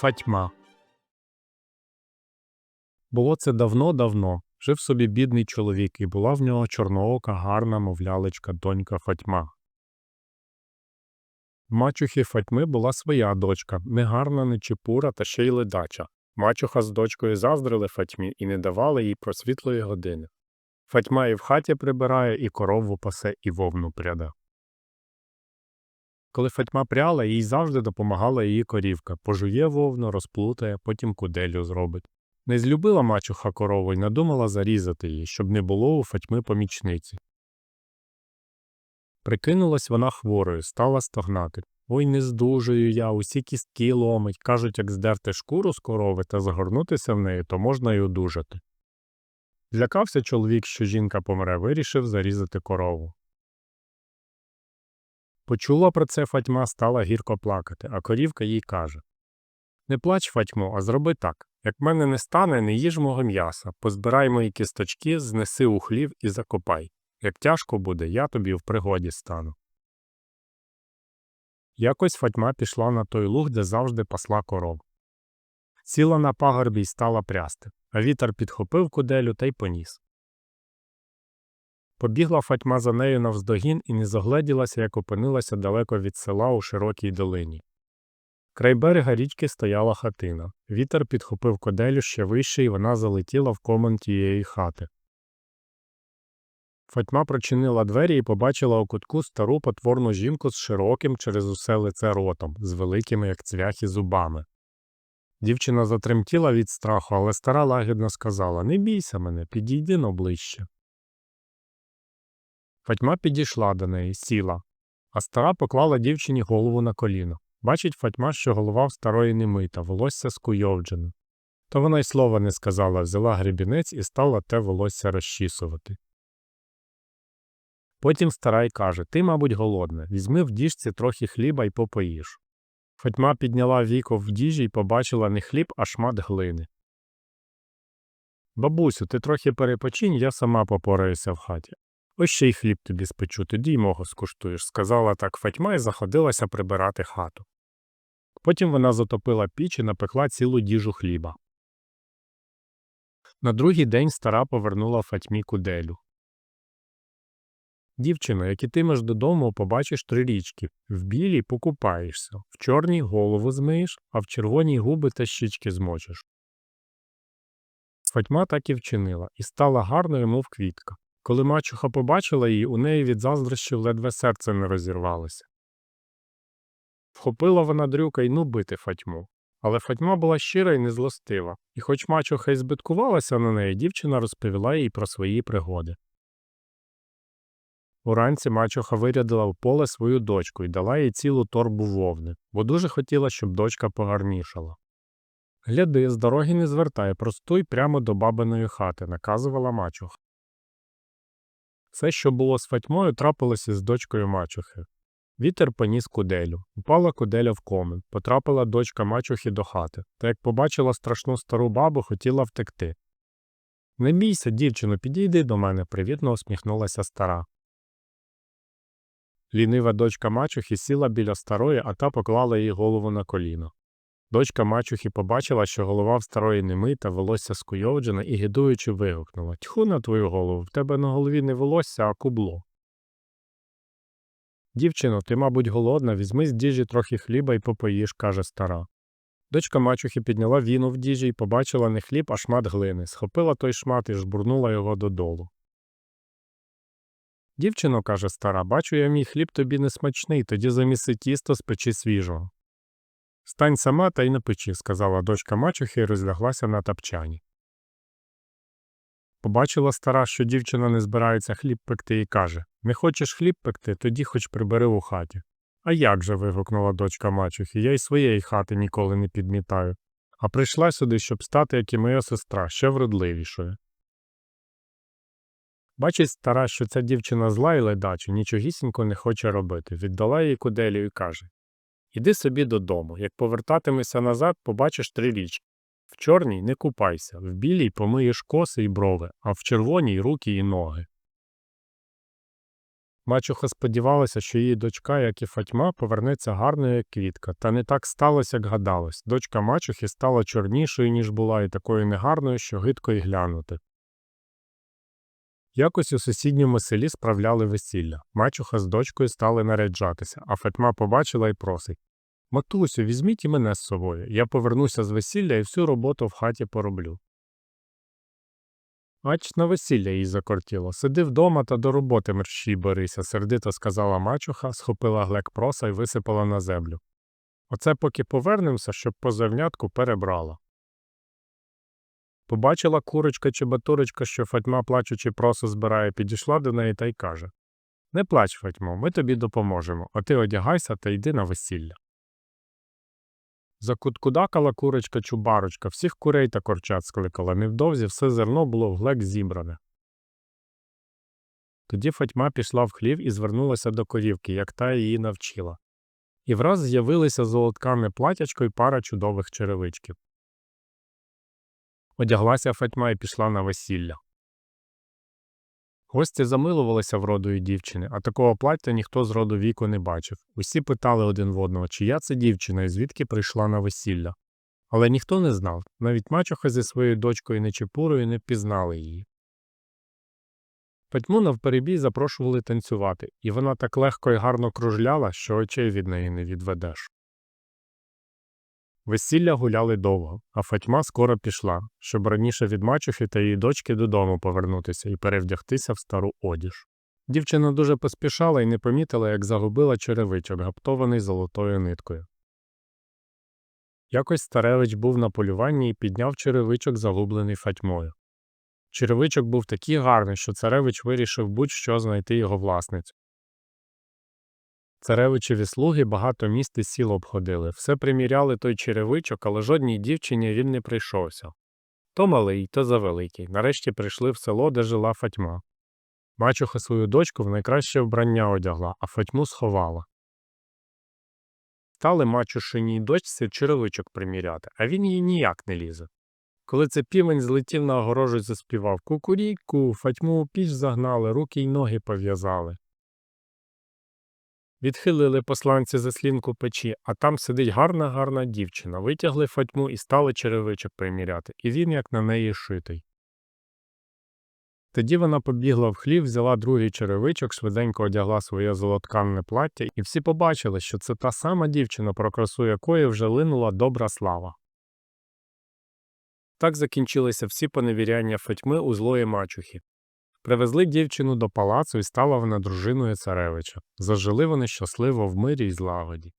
Фатьма. Було це давно-давно. Жив собі бідний чоловік, і була в нього чорноока, гарна, мов лялечка, донька Фатьма. В мачухи Фатьми була своя дочка, не гарна, не чепура та ще й ледача. Мачуха з дочкою заздрили Фатьмі і не давали їй просвітлої години. Фатьма і в хаті прибирає, і корову пасе, і вовну пряде. Коли Фатьма пряла, їй завжди допомагала її корівка, пожує вовну, розплутає, потім куделю зробить. Не злюбила мачуха корову й надумала зарізати її, щоб не було у Фатьми помічниці. Прикинулась вона хворою, стала стогнати. Ой, не здужую я, усі кістки ломить. Кажуть, як здерти шкуру з корови та загорнутися в неї, то можна й одужати. Злякався чоловік, що жінка помре, вирішив зарізати корову. Почула про це Фатьма, стала гірко плакати, а корівка їй каже Не плач, Фатьмо, а зроби так. Як мене не стане, не їж мого м'яса, позбирай мої кісточки, знеси у хлів і закопай. Як тяжко буде, я тобі в пригоді стану. Якось Фатьма пішла на той луг, де завжди пасла коров. Сіла на пагорбі й стала прясти, а вітер підхопив куделю та й поніс. Побігла Фатьма за нею навздогін і не загледілася, як опинилася далеко від села у широкій долині. Край берега річки стояла хатина. Вітер підхопив коделю ще вище, і вона залетіла в комон тієї хати. Фатьма прочинила двері і побачила у кутку стару потворну жінку з широким через усе лице ротом, з великими, як цвяхи, зубами. Дівчина затремтіла від страху, але стара лагідно сказала Не бійся мене, підійди но ближче. Фатьма підійшла до неї, сіла, а стара поклала дівчині голову на коліно. Бачить Фатьма, що голова в старої немита, волосся скуйовджене. То вона й слова не сказала, взяла гребінець і стала те волосся розчісувати. Потім стара й каже Ти, мабуть, голодна, візьми в діжці трохи хліба й попоїж. Фатьма підняла віко в діжі й побачила не хліб, а шмат глини. Бабусю, ти трохи перепочинь, я сама попораюся в хаті. Ось ще й хліб тобі спечу, тоді й мого скуштуєш, сказала так Фатьма і заходилася прибирати хату. Потім вона затопила піч і напекла цілу діжу хліба. На другий день стара повернула Фатьмі куделю. Дівчино, як ітимеш додому, побачиш три річки в білій покупаєшся, в чорній голову змиєш, а в червоній губи та щічки змочиш. Фатьма так і вчинила, і стала гарною, мов квітка. Коли мачуха побачила її, у неї від заздрощів ледве серце не розірвалося. Вхопила вона дрюка й ну бити Фатьму. Але Фатьма була щира і незлостива, і хоч мачуха й збиткувалася на неї, дівчина розповіла їй про свої пригоди. Уранці мачуха вирядила в поле свою дочку і дала їй цілу торбу вовни, бо дуже хотіла, щоб дочка погарнішала. Гляди, з дороги не звертай, простуй прямо до бабиної хати, наказувала мачуха. Все, що було з Фатьмою, трапилося з дочкою мачухи. Вітер поніс куделю, упала куделя в комен, потрапила дочка мачухи до хати, та як побачила страшну стару бабу, хотіла втекти. Не бійся, дівчино, підійди до мене, привітно усміхнулася стара. Лінива дочка мачухи сіла біля старої, а та поклала їй голову на коліно. Дочка мачухи побачила, що голова в старої немита, волосся скуйовджене і гидуючи вигукнула Тьху на твою голову, в тебе на голові не волосся, а кубло. Дівчино, ти, мабуть, голодна, візьми з діжі трохи хліба і попоїш, каже стара. Дочка мачухи підняла віну в діжі і побачила не хліб, а шмат глини, схопила той шмат і жбурнула його додолу. Дівчино, каже стара, бачу я мій хліб тобі не смачний, тоді заміси тісто спечи свіжого. Стань сама та й напечи, сказала дочка мачухи і розляглася на тапчані. Побачила стара, що дівчина не збирається хліб пекти, і каже Не хочеш хліб пекти, тоді хоч прибери у хаті. А як же. вигукнула дочка мачухи, я й своєї хати ніколи не підмітаю, а прийшла сюди, щоб стати, як і моя сестра, ще вродливішою. Бачить стара, що ця дівчина зла і ледача, нічогісінько не хоче робити, віддала їй куделю і каже Іди собі додому, як повертатимешся назад, побачиш три річки. В чорній не купайся, в білій помиєш коси й брови, а в червоній руки і ноги. Мачуха сподівалася, що її дочка, як і Фатьма, повернеться гарною, як квітка, та не так сталося, як гадалось. Дочка мачухи стала чорнішою, ніж була, і такою негарною, що гидко й глянути. Якось у сусідньому селі справляли весілля. Мачуха з дочкою стали наряджатися, а Фатьма побачила і просить Матусю, візьміть і мене з собою. Я повернуся з весілля і всю роботу в хаті пороблю. Ач на весілля їй закортіло. Сиди вдома та до роботи мерщій берися, сердито сказала мачуха, схопила глек проса і висипала на землю. Оце поки повернемося, щоб по зернятку перебрала. Побачила курочка чи батурочка, що Фатьма, плачучи, просо збирає, підійшла до неї та й каже Не плач, Фатьмо, ми тобі допоможемо, а ти одягайся та йди на весілля. Закуткудакала курочка чубарочка, всіх курей та корчат скликала, невдовзі все зерно було в глек зібране. Тоді Фатьма пішла в хлів і звернулася до корівки, як та її навчила. І враз з'явилися золоткане платячко й пара чудових черевичків. Одяглася Фатьма і пішла на весілля. Гості замилувалися вродою дівчини, а такого плаття ніхто з роду віку не бачив. Усі питали один в одного, чия це дівчина і звідки прийшла на весілля. Але ніхто не знав, навіть мачуха зі своєю дочкою Нечепурою не впізнали її. Петьму навперебій запрошували танцювати, і вона так легко і гарно кружляла, що очей від неї не відведеш. Весілля гуляли довго, а Фатьма скоро пішла, щоб раніше від мачухи та її дочки додому повернутися і перевдягтися в стару одіж. Дівчина дуже поспішала і не помітила, як загубила черевичок, гаптований золотою ниткою. Якось старевич був на полюванні і підняв черевичок, загублений Фатьмою. Черевичок був такий гарний, що царевич вирішив будь-що знайти його власницю. Царевичеві слуги багато міст і сіл обходили, все приміряли той черевичок, але жодній дівчині він не прийшовся. То малий, то завеликий. Нарешті прийшли в село, де жила Фатьма. Мачуха свою дочку в найкраще вбрання одягла, а Фатьму сховала. Стали мачушиній дочці черевичок приміряти, а він їй ніяк не лізе. Коли це півень злетів на огорожу і заспівав Кукуріку, Фатьму у піч загнали, руки й ноги пов'язали. Відхилили посланці заслінку печі, а там сидить гарна гарна дівчина. Витягли Фатьму і стали черевичок приміряти, і він як на неї шитий. Тоді вона побігла в хлів, взяла другий черевичок, швиденько одягла своє золотканне плаття, і всі побачили, що це та сама дівчина, про красу якої вже линула добра слава. Так закінчилися всі поневіряння Фатьми у злої мачухи. Привезли дівчину до палацу і стала вона дружиною царевича. Зажили вони щасливо в мирі й злагоді.